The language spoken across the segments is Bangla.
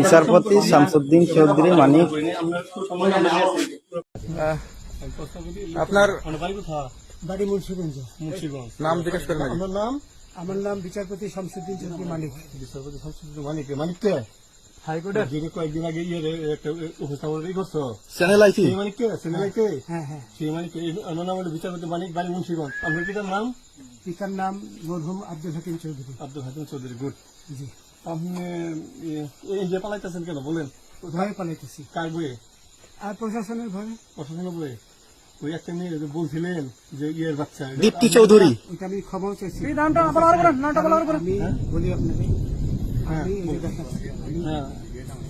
বিচারপতি শামসুদ্দিন চৌধুরী মানিক। আপনার বাড়ি মুন্সিগঞ্জ। নাম জিজ্ঞেস করেন আমার নাম আমার নাম বিচারপতি শামসুদ্দিন চৌধুরী মানিক। বিচারপতি শামসুদ্দিন মানিক মানিক কে? কয়েকদিন আগে ইয়ে একটা উপস্থাপন করছ। চ্যানেল আইটি মানিক কে? সেনেলাই কে হ্যাঁ হ্যাঁ সেই মানিক আমার নাম হলো বিচারপতি মানিক বাড়ি মুন্সিগঞ্জ। আপনার পিতার নাম? পিতার নাম মরহুম আব্দুল হাকিম চৌধুরী। আব্দুল হাকিম চৌধুরী গুড। জি। আপনি এই যে পালাইতেছেন কেন? বলেন। ভয়ে পালাইতেছি। কার বইয়ে আর প্রশাসনের ভয়ে। প্রশাসনের বইয়ে ওই একটা মেয়ে যে বলছিলেন যে ইয়ের বাচ্চা। দীপ্তি চৌধুরী। ওইটা আমি ক্ষমাও চাইছি। নামটা বলার নামটা বলার আমি বলি আপনাকে হ্যাঁ।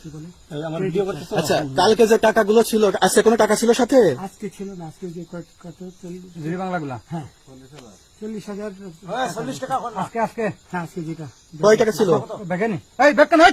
কি বলে? এই আমার ভিডিও করতেছো? আচ্ছা কালকে যে টাকাগুলো ছিল আজকে কোনো টাকা ছিল সাথে? আজকে ছিল না আজকে যে কত? চল্লিশ বাংলাগুলা? হ্যাঁ। চল্লিশ হাজার। চল্লিশ টাকা আজকে আজকে। হ্যাঁ আজকে যেটা। কয় টাকা ছিল? দেখেনি। এই দেখেন ওই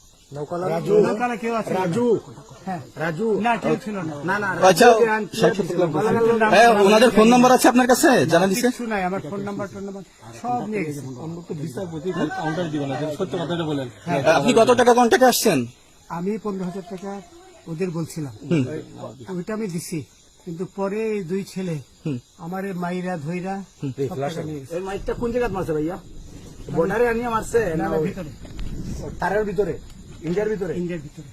নৌকালা কেউ আছে? রাজু। হ্যাঁ। আচ্ছা। হ্যাঁ, ওনাদের ফোন নাম্বার আছে আপনার কাছে? জানা আমার ফোন নাম্বার সব নিয়ে গেছে। সত্য কথাটা বলেন আপনি কত টাকা কন্ট্যাক্টে আসছেন? আমি পনেরো হাজার টাকা ওদের বলছিলাম। ওইটা আমি দিছি কিন্তু পরে দুই ছেলে আমার মাইরা ধইরা নিয়ে মাইকটা কোন জায়গায় মারছে ভাইয়া? বর্ডারে আনিয়ে মারছে না, ভিতরে। তারের ভিতরে? ইন্ডিয়ার ভিতরে? ইন্ডিয়ার ভিতরে।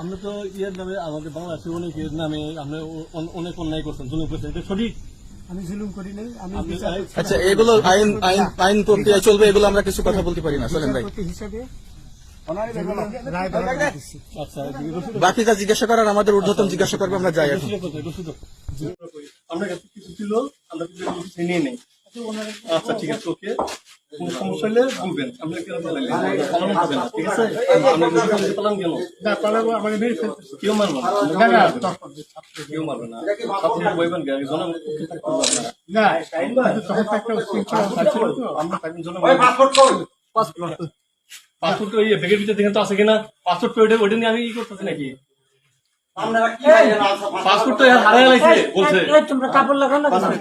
আমরা তো ইয়ের নামে আমাদের বাংলাদেশের অনেক ইয়ের নামে আমরা অনেক অন্যায় করছেন জুলুম করছেন এটা সঠিক? আমি জুলুম করি নাই আমি। আচ্ছা এগুলো আইন আইন আইন প্রক্রিয়া চলবে এগুলো আমরা কিছু কথা বলতে পারি না চলেন ভাই। হিসাবে আচ্ছা বাকি যা জিজ্ঞাসা করার আমাদের ঊর্ধ্বতন জিজ্ঞাসা করবে আমরা যাই আমরা কিছু ছিল আমরা কিছু নিয়ে নেই। আচ্ছা ঠিক আছে ওকে। কোন সমস্যা হলে বলবেন। আমরা কেন পালাইলে পালানো হবে না ঠিক আছে? আমরা রসিদ পালান কেন? না পালাবো আমাকে মেরে ফেলতেছে কেউ মারবে না। না কেউ মারবে না। আপনি বইবেন না তখন একটা আমরা তাকে জনম পাসপোর্ট ওই ব্যাগের ভিতরে দেখেন তো আছে কিনা? পাসপোর্ট ওইটা ওইটা নিয়ে আমি কি করতেছি নাকি? পাসপোর্ট তো হারাই লাগছে বলছে। তোমরা কাপড় লাগাও না